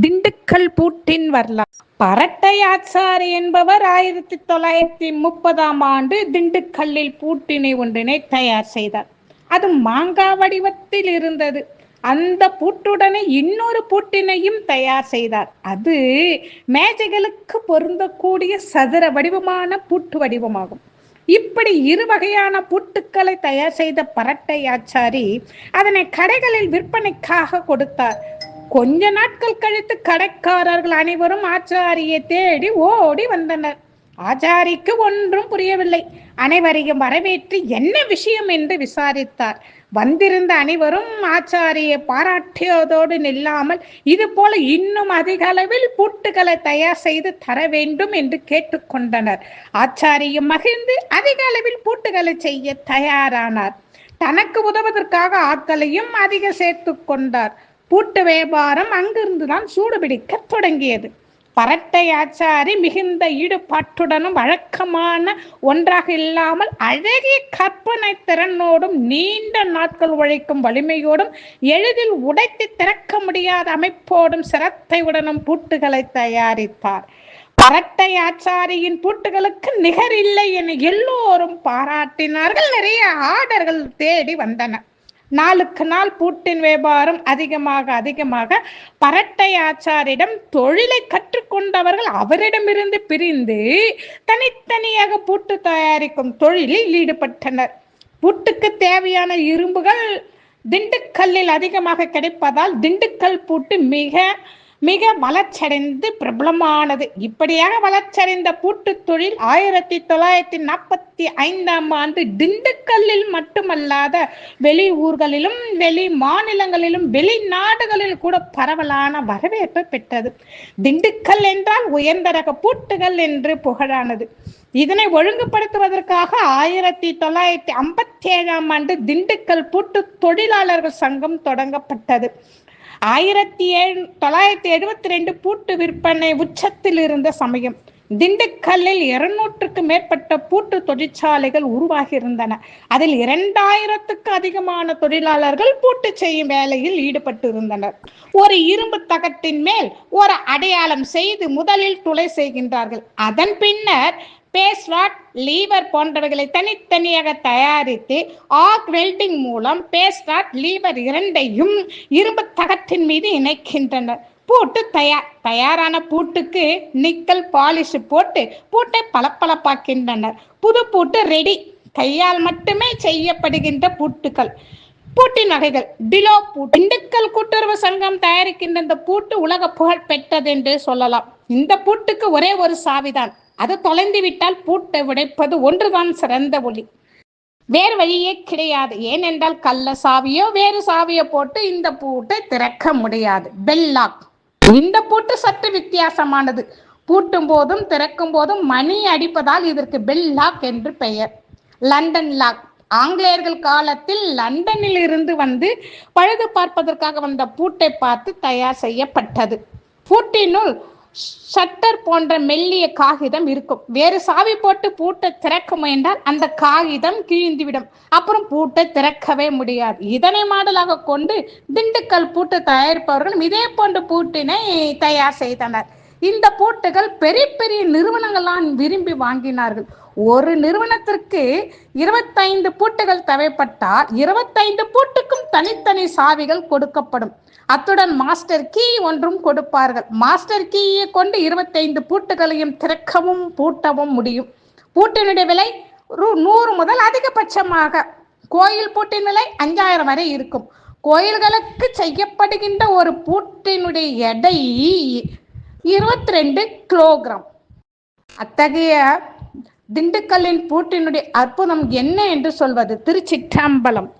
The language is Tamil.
திண்டுக்கல் பூட்டின் வரலாறு. பரட்டை ஆச்சாரி என்பவர் ஆயிரத்தி தொள்ளாயிரத்தி முப்பதாம் ஆண்டு திண்டுக்கல்லில் பூட்டினை ஒன்றினை தயார் செய்தார். அது மாங்கா வடிவத்தில் இருந்தது. அந்த பூட்டுடனே இன்னொரு பூட்டினையும் தயார் செய்தார். அது மேஜைகளுக்கு பொருந்தக்கூடிய சதுர வடிவமான பூட்டு வடிவமாகும். இப்படி இரு வகையான பூட்டுக்களை தயார் செய்த பரட்டை ஆச்சாரி அதனை கடைகளில் விற்பனைக்காக கொடுத்தார். கொஞ்ச நாட்கள் கழித்து கடைக்காரர்கள் அனைவரும் ஆச்சாரியை தேடி ஓடி வந்தனர். ஆச்சாரிக்கு ஒன்றும் புரியவில்லை. அனைவரையும் வரவேற்று என்ன விஷயம் என்று விசாரித்தார். வந்திருந்த அனைவரும் ஆச்சாரியை பாராட்டியதோடு நில்லாமல் இது போல இன்னும் அதிக அளவில் பூட்டுகளை தயார் செய்து தர வேண்டும் என்று கேட்டுக்கொண்டனர். ஆச்சாரியும் மகிழ்ந்து அதிக அளவில் பூட்டுகளை செய்ய தயாரானார். தனக்கு உதவுவதற்காக ஆட்களையும் அதிக சேர்த்து கொண்டார். பூட்டு வியாபாரம் அங்கிருந்துதான் சூடுபிடிக்க தொடங்கியது. பரட்டை ஆச்சாரி மிகுந்த ஈடுபாட்டுடனும் வழக்கமான ஒன்றாக இல்லாமல் அழகிய கற்பனை திறனோடும் நீண்ட நாட்கள் உழைக்கும் வலிமையோடும் எளிதில் உடைத்து திறக்க முடியாத அமைப்போடும் சிரத்தையுடனும் பூட்டுகளை தயாரித்தார். பரட்டை ஆச்சாரியின் பூட்டுகளுக்கு நிகர் இல்லை என எல்லோரும் பாராட்டினார்கள். நிறைய ஆர்டர்கள் தேடி வந்தன. நாளுக்கு நாள் பூட்டின் வியாபாரம் அதிகமாக அதிகமாக பரட்டை ஆச்சாரிடம் தொழிலை கற்றுக்கொண்டவர்கள் அவரிடமிருந்து பிரிந்து தனித்தனியாக பூட்டு தயாரிக்கும் தொழிலில் ஈடுபட்டனர். பூட்டுக்கு தேவையான இரும்புகள் திண்டுக்கல்லில் அதிகமாக கிடைப்பதால் திண்டுக்கல் பூட்டு மிக மிக வளர்ச்சடைந்து பிரபலமானது. இப்படியாக வளர்ச்சடைந்த பூட்டு தொழில் ஆயிரத்தி தொள்ளாயிரத்தி நாற்பத்தி ஐந்தாம் ஆண்டு திண்டுக்கல்லில் மட்டுமல்லாத வெளி ஊர்களிலும் வெளி மாநிலங்களிலும் வெளிநாடுகளில் கூட பரவலான வரவேற்பு பெற்றது. திண்டுக்கல் என்றால் உயர்ந்த ரக பூட்டுகள் என்று புகழானது. இதனை ஒழுங்குபடுத்துவதற்காக ஆயிரத்தி தொள்ளாயிரத்தி ஐம்பத்தி ஏழாம் ஆண்டு திண்டுக்கல் பூட்டு தொழிலாளர்கள் சங்கம் தொடங்கப்பட்டது. ஆயிரத்தி ஏழு தொள்ளாயிரத்தி எழுபத்தி ரெண்டு பூட்டு விற்பனை உச்சத்தில் இருந்த சமயம். திண்டுக்கல்லில் இருநூற்றுக்கு மேற்பட்ட பூட்டு தொழிற்சாலைகள் உருவாகி இருந்தன அதில் இரண்டாயிரத்துக்கு அதிகமான தொழிலாளர்கள் பூட்டு செய்யும் வேலையில் ஈடுபட்டு இருந்தனர் ஒரு இரும்பு தகட்டின் மேல் ஒரு அடையாளம் செய்து முதலில் துளை செய்கின்றார்கள். அதன் பின்னர் பேஸ்வாட் லீவர் போன்றவைகளை தனித்தனியாக தயாரித்து ஆக் வெல்டிங் மூலம் பேஸ்வாட் லீவர் இரண்டையும் இரும்பு தகட்டின் மீது இணைக்கின்றனர் பூட்டு தயார் தயாரான பூட்டுக்கு நிக்கல் பாலிஷ் போட்டு பூட்டை பளபளப்பாக்கின்றனர் புது பூட்டு ரெடி கையால் மட்டுமே செய்யப்படுகின்ற பூட்டுகள். பூட்டின் வகைகள் டிலோ பூட்டு. திண்டுக்கல் கூட்டுறவு சங்கம் தயாரிக்கின்ற இந்த பூட்டு உலக புகழ் பெற்றது என்று சொல்லலாம். இந்த பூட்டுக்கு ஒரே ஒரு சாவிதான் அது தொலைந்து விட்டால் பூட்டை உடைப்பது ஒன்றுதான் சிறந்த ஒளி. வேறு வழியே கிடையாது. ஏனென்றால் கள்ள சாவியோ வேறு சாவியோ போட்டு இந்த பூட்டை திறக்க முடியாது. பெல்லாக் இந்த பூட்டு சற்று வித்தியாசமானது. பூட்டும் போதும் திறக்கும் போதும் மணி அடிப்பதால் இதற்கு பெல் லாக் என்று பெயர். லண்டன் லாக் ஆங்கிலேயர்கள் காலத்தில் லண்டனில் இருந்து வந்து பழுது பார்ப்பதற்காக வந்த பூட்டை பார்த்து தயார் செய்யப்பட்டது. பூட்டினுள் ஷட்டர் போன்ற மெல்லிய காகிதம் இருக்கும். வேறு சாவி போட்டு பூட்டை திறக்க முயன்றால் அந்த காகிதம் கிழிந்துவிடும். அப்புறம் பூட்டை திறக்கவே முடியாது. இதனை மாடலாக கொண்டு திண்டுக்கல் பூட்டு தயாரிப்பவர்களும் இதே போன்ற பூட்டினை தயார் செய்தனர். இந்த பூட்டுகள் பெரிய பெரிய நிறுவனங்கள்லாம் விரும்பி வாங்கினார்கள். ஒரு நிறுவனத்திற்கு இருபத்தைந்து பூட்டுகள் தேவைப்பட்டால் இருபத்தைந்து பூட்டுக்கும் தனித்தனி சாவிகள் கொடுக்கப்படும். அத்துடன் மாஸ்டர் கீ ஒன்றும் கொடுப்பார்கள். மாஸ்டர் கீயை கொண்டு இருபத்தைந்து பூட்டுகளையும் திறக்கவும் பூட்டவும் முடியும். பூட்டினுடைய விலை ரூ நூறு முதல் அதிகபட்சமாக. கோயில் பூட்டின் விலை அஞ்சாயிரம் வரை இருக்கும். கோயில்களுக்கு செய்யப்படுகின்ற ஒரு பூட்டினுடைய எடை இருபத்தி ரெண்டு கிலோகிராம். அத்தகைய திண்டுக்கல்லின் பூட்டினுடைய அற்புதம் என்ன என்று சொல்வது? திருச்சிற்றம்பலம்.